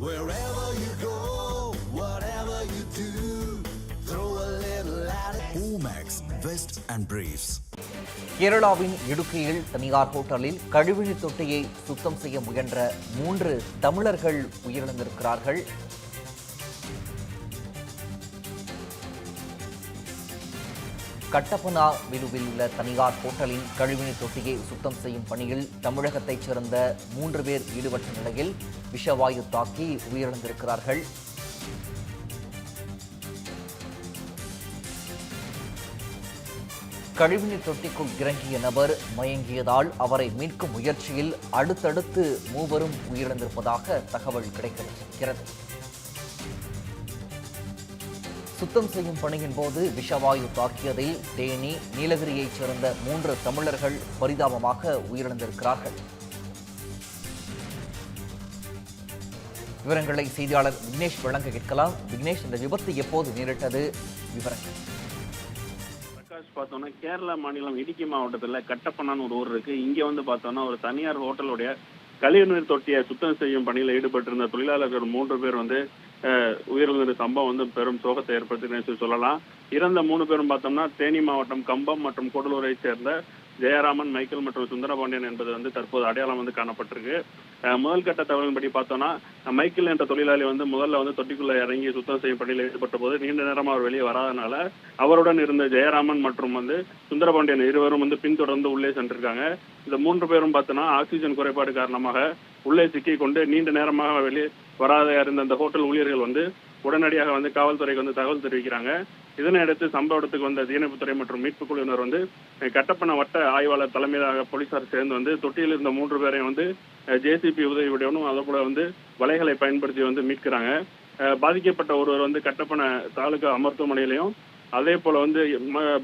Wherever you go, whatever you do, throw a little at it. Omax, Vest and Briefs. கேரளாவின் இடுக்கியில் தனியார் ஹோட்டலில் கழிவுநீர் தொட்டியை சுத்தம் செய்ய முயன்ற மூன்று தமிழர்கள் உயிரிழந்திருக்கிறார்கள் கட்டப்பனா விலுவில் உள்ள தனியார் ஹோட்டலின் கழிவுநீர் தொட்டியை சுத்தம் செய்யும் பணியில் தமிழகத்தைச் சேர்ந்த மூன்று பேர் ஈடுபட்ட நிலையில் விஷவாயு தாக்கி உயிரிழந்திருக்கிறார்கள். கழிவுநீர் தொட்டிக்குள் இறங்கிய நபர் மயங்கியதால் அவரை மீட்கும் முயற்சியில் அடுத்தடுத்து மூவரும் உயிரிழந்திருப்பதாக தகவல் கிடைக்கிறது. சுத்தம் செய்யும் பணியின் போது விஷவாயு தாக்கியதில் தேனி நீலகிரியைச் சேர்ந்த மூன்று தமிழர்கள் பரிதாபமாக உயிரிழந்திருக்கிறார்கள். விவரங்களை செய்தியாளர் விக்னேஷ் வழங்க கேட்கலாம். விக்னேஷ் இந்த விபத்து எப்போது நேரிட்டது? விவரங்கள். பிரகாஷ் பார்த்தோம்னா கேரளா மாநிலம் இடுக்கி மாவட்டத்தில் கட்டப்பண்ணான்னு ஒரு ஊர் இருக்கு. இங்கே வந்து பார்த்தோம்னா ஒரு தனியார் ஹோட்டலுடைய கழிவுநீர் தொட்டியை சுத்தம் செய்யும் பணியில் ஈடுபட்டிருந்த தொழிலாளர்கள் மூன்று பேர் வந்து உயிரிழந்த சம்பவம் வந்து பெரும் சோகத்தை ஏற்படுத்தினு சொல்லலாம். இறந்த மூணு பேரும் பார்த்தோம்னா தேனி மாவட்டம் கம்பம் மற்றும் கூடலூரை சேர்ந்த ஜெயராமன் மைக்கேல் மற்றும் சுந்தரபாண்டியன் என்பது வந்து தற்போது அடையாளம் வந்து காணப்பட்டிருக்கு. முதல் கட்ட தகவலின்படி பார்த்தோம்னா மைக்கேல் என்ற தொழிலாளி வந்து முதல்ல வந்து தொட்டிக்குள்ள இறங்கி சுத்தம் செய்யும் பணியில் ஈடுபட்ட போது நீண்ட நேரமா அவர் வெளியே வராதனால அவருடன் இருந்த ஜெயராமன் மற்றும் வந்து சுந்தரபாண்டியன் இருவரும் வந்து பின்தொடர்ந்து உள்ளே சென்றிருக்காங்க. இந்த மூன்று பேரும் பார்த்தோம்னா ஆக்சிஜன் குறைபாடு காரணமாக உள்ளே சிக்கிக் கொண்டு நீண்ட நேரமாக வெளியே வராத இருந்த அந்த ஹோட்டல் ஊழியர்கள் வந்து உடனடியாக வந்து காவல்துறைக்கு வந்து தகவல் தெரிவிக்கிறாங்க. இதனை அடுத்து சம்பவ இடத்துக்கு வந்த தீயணைப்புத்துறை மற்றும் மீட்பு குழுவினர் வந்து கட்டப்பண வட்ட ஆய்வாளர் தலைமையிலாக போலீசார் சேர்ந்து வந்து தொட்டியில் இருந்த மூன்று பேரையும் வந்து ஜேசிபி உதவியுடனும் அதே போல வந்து வலைகளை பயன்படுத்தி வந்து மீட்கிறாங்க. பாதிக்கப்பட்ட ஒருவர் வந்து கட்டப்பண தாலுகா மருத்துவமனையிலையும் அதே போல வந்து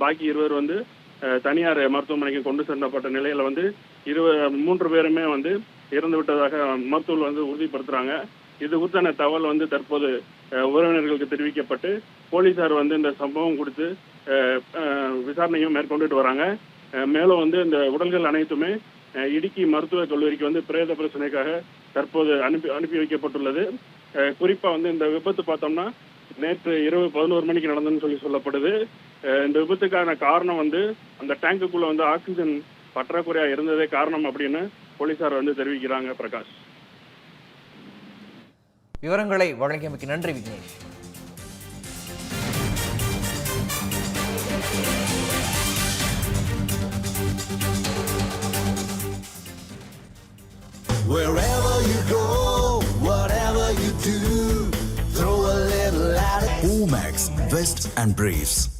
பாக்கி இருவர் வந்து தனியார் மருத்துவமனைக்கு கொண்டு செல்லப்பட்ட நிலையில வந்து இருவர் மூன்று பேருமே வந்து இறந்து விட்டதாக மருத்துவர்கள் வந்து உறுதிப்படுத்துறாங்க. இது குறித்தான தகவல் வந்து தற்போது உறவினர்களுக்கு தெரிவிக்கப்பட்டு போலீசார் வந்து இந்த சம்பவம் கொடுத்து விசாரணையும் மேற்கொண்டுட்டு வராங்க. மேலும் வந்து இந்த உடல்கள் அனைத்துமே இடுக்கி மருத்துவக் கல்லூரிக்கு வந்து பிரேத பிரச்சனைக்காக தற்போது அனுப்பி அனுப்பி வைக்கப்பட்டுள்ளது. குறிப்பா வந்து இந்த விபத்து பார்த்தோம்னா நேற்று இரவு பதினோரு மணிக்கு நடந்ததுன்னு சொல்லி சொல்லப்படுது. இந்த விபத்துக்கான காரணம் வந்து அந்த டேங்குக்குள்ள வந்து ஆக்சிஜன் பற்றாக்குறையா இருந்ததே காரணம் அப்படின்னு போலீசார் வந்து தெரிவிக்கிறாங்க பிரகாஷ். விவரங்களை வழங்கியமைக்கு நன்றி Vignesh Wherever you go, whatever you do, throw a little at it. Omax, Vest and Briefs.